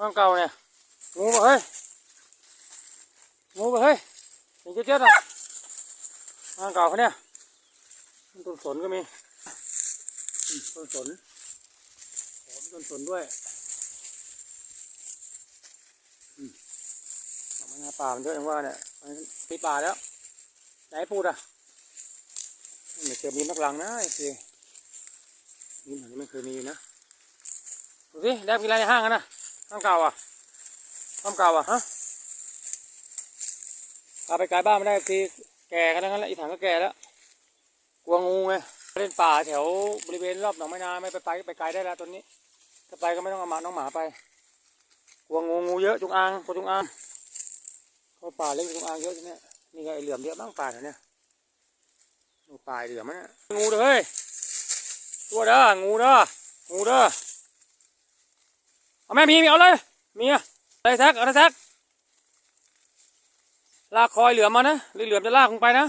ข้างเก่าเนี่ยงูปะเฮ้ยงูปะเฮ้ยเห็นเจ๊ดอะข้างเก่าเขาเนี่ยต้นสนก็มีต้นสนโอ้มีต้นสนด้วยมามางาป่ามันเยอะอย่างว่าเนี่ยมันมีป่าแล้ว ไหนพูดอะไม่เคยมีนักลังนะไอ้ทีนี่มันไม่เคยมีนะดูสิได้กินอะไรในห้างกันนะ ห้างเก่าอะห้างเก่าอะฮะพาไปไกลบ้านไม่ได้ทีแก่กันทั้งนั้นแหละอีถังก็แก่แล้ว กลัวงูไงเล่นป่าแถวบริเวณรอบหนองไม้นาไม่ไปไปไปไกลได้แล้วตอนนี้ถ้าไปก็ไม่ต้องเอาหมาน้องหมาไป กลัวงูงูเยอะจงอางกลัวจงอางเขาป่าเล่นจงอางเยอะทีเนี้ยนี่ก็ไอเหลือมเยอะบ้างป่าแถวเนี้ยงูป่าเหลือมเนี่ยงูเด้อเฮ้ยตัวเด้องูเด้องูเด้อ เอาแม่มีมีเอาเลยมีอะไรแท็กอะไรแท็กลากคอยเหลือมมานะหรือเหลือมจะลากลงไปนะ